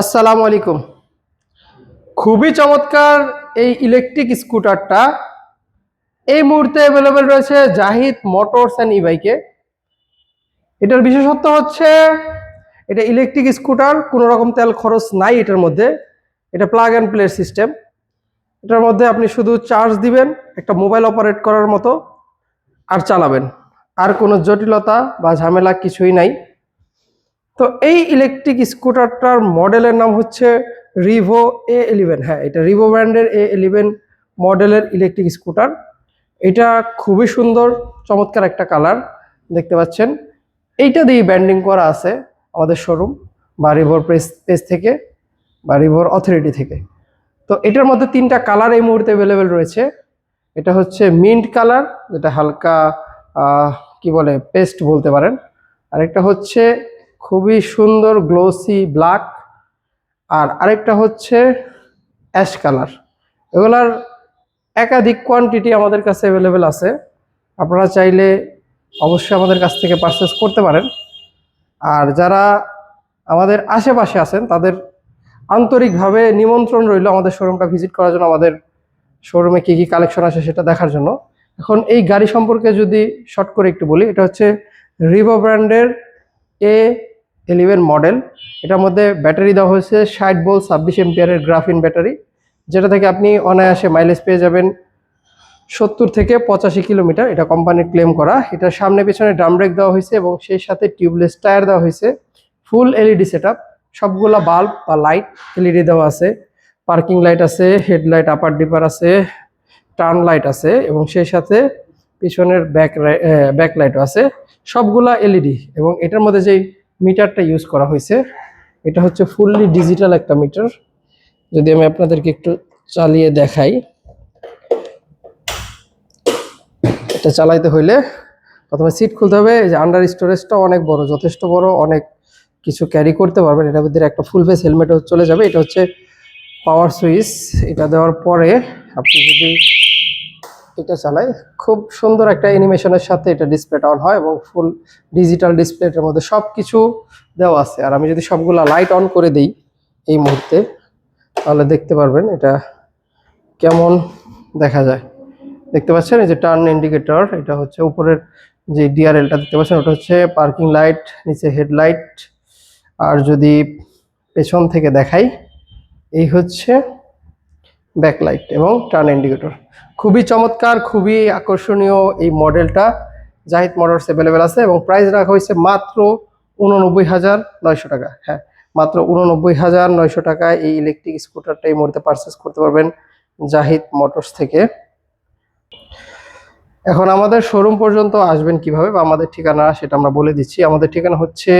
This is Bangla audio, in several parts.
আসসালামু আলাইকুম। খুবই চমৎকার এই ইলেকট্রিক স্কুটারটা এই মুহূর্তে অ্যাভেলেবেল রয়েছে জাহিদ মোটরস অ্যান্ড ই বাইকে এটার বিশেষত্ব হচ্ছে, এটা ইলেকট্রিক স্কুটার কোনো রকম তেল খরচ নাই এটার মধ্যে। এটা প্লাগ অ্যান্ড প্লে সিস্টেম এটার মধ্যে আপনি শুধু চার্জ দিবেন, একটা মোবাইল অপারেট করার মতো, আর চালাবেন। আর কোনো জটিলতা বা ঝামেলা কিছুই নাই। তো এই ইলেকট্রিক স্কুটারটার মডেলের নাম হচ্ছে রিভো এ এলিভেন হ্যাঁ এটা রিভো ব্র্যান্ডের এ এলিভেন মডেলের ইলেকট্রিক স্কুটার এটা খুবই সুন্দর, চমৎকার একটা কালার দেখতে পাচ্ছেন। এইটা দিয়ে ব্যান্ডিং করা আছে আমাদের শোরুম বা রিভোর প্রেস পেজ থেকে, বা রিভোর অথরিটি থেকে। তো এটার মধ্যে তিনটা কালার এই মুহূর্তে অ্যাভেলেবেল রয়েছে। এটা হচ্ছে মিন্ট কালার যেটা হালকা কি বলে পেস্ট বলতে পারেন। আরেকটা হচ্ছে খুবই সুন্দর গ্লোসি ব্ল্যাক আর আরেকটা হচ্ছে অ্যাশ কালার এগুলার একাধিক কোয়ান্টিটি আমাদের কাছে অ্যাভেলেবেল আছে। আপনারা চাইলে অবশ্যই আমাদের কাছ থেকে পারচেস করতে পারেন। আর যারা আমাদের আশেপাশে আছেন, তাদের আন্তরিকভাবে নিমন্ত্রণ রইল আমাদের শোরুমটা ভিজিট করার জন্য, আমাদের শোরুমে কী কী কালেকশন আছে সেটা দেখার জন্য। এখন এই গাড়ি সম্পর্কে যদি শর্ট করে একটু বলি, এটা হচ্ছে রিভো ব্র্যান্ডের এ ইলেভেন মডেল এটার মধ্যে ব্যাটারি দেওয়া হয়েছে ষাট বোল ছাব্বিশ এম্পিয়ারের গ্রাফিন ব্যাটারি যেটা থেকে আপনি অনায়াসে মাইলেজ পেয়ে যাবেন সত্তর থেকে পঁচাশি কিলোমিটার, এটা কোম্পানির ক্লেম করা। এটার সামনে পেছনে ড্রাম ব্রেক দেওয়া হয়েছে এবং সেই সাথে টিউবলেস টায়ার দেওয়া হয়েছে। ফুল এলইডি সেট সবগুলা বাল্ব বা লাইট এলইডি দেওয়া আছে। পার্কিং লাইট আছে হেডলাইট আপার ডিপার আছে টার্ন লাইট আছে এবং সেই সাথে পিছনের ব্যাক ব্যাক লাইটও আছে। সবগুলা এলইডি এবং এটার মধ্যে যেই মিটারটা ইউজ করা হয়েছে। এটা হচ্ছে ফুললি ডিজিটাল একটা মিটার। যদি আমি আপনাদেরকে একটু চালিয়ে দেখাই। এটা চালাইতে হইলে প্রথমে সিট খুলতে হবে। এই যে আন্ডার স্টোরেজটা অনেক বড়, যথেষ্ট বড়, অনেক কিছু ক্যারি করতে পারবেন। এটার ভিতরে একটা ফুল ফেস হেলমেটও চলে যাবে। এটা হচ্ছে পাওয়ার সুইচ এটা দেওয়ার পরে আপনি যদি এটা চালাই খুব সুন্দর একটা অ্যানিমেশনের সাথে এটা ডিসপ্লেটা অন হয় এবং ফুল ডিজিটাল ডিসপ্লেটার মধ্যে সব কিছু দেওয়া আছে। আর আমি যদি সবগুলা লাইট অন করে দিই এই মুহূর্তে, তাহলে দেখতে পারবেন এটা কেমন দেখা যায়। দেখতে পাচ্ছেন এই যে টার্ন ইন্ডিকেটর এটা হচ্ছে উপরের যে ডিআরএলটা দেখতে পাচ্ছেন, ওটা হচ্ছে পার্কিং লাইট নিচে হেডলাইট আর যদি পেছন থেকে দেখাই, এই হচ্ছে ব্যাকলাইট এবং টার্ন ইন্ডিকেটর খুবই চমৎকার, খুবই আকর্ষণীয় এই মডেলটা জাহিদ মোটরস অ্যাভেলেবেল আছে এবং প্রাইস রাখা হয়েছে মাত্র উননব্বই হাজার নয়শো টাকা। হ্যাঁ মাত্র উননব্বই হাজার নয়শো টাকায় এই ইলেকট্রিক স্কুটারটা এই মুহূর্তে পারচেস করতে পারবেন জাহিদ মোটরস থেকে। এখন আমাদের শোরুম পর্যন্ত আসবেন কীভাবে বা আমাদের ঠিকানা সেটা আমরা বলে দিচ্ছি। আমাদের ঠিকানা হচ্ছে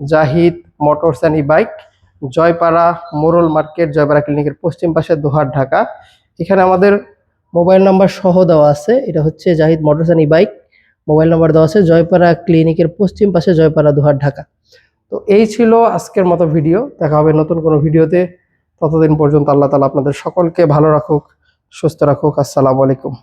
Zahid motors and E bike Joypara Morol market, Joypara ক্লিনিকের পশ্চিম পাশে দোহার ঢাকা। এখানে আমাদের মোবাইল নাম্বার সহ দেওয়া আছে। এটা হচ্ছে Zahid motors and E bike mobile number দেওয়া আছে জয়পাড়া ক্লিনিকের পশ্চিম পাশে জয়পাড়া দোহার ঢাকা। তো এই ছিল আজকের মতো ভিডিও। দেখা হবে নতুন কোনো ভিডিওতে। ততদিন পর্যন্ত আল্লাহ তালা আপনাদের সকলকে ভালো রাখুক, সুস্থ রাখুক। আসসালামু আলাইকুম।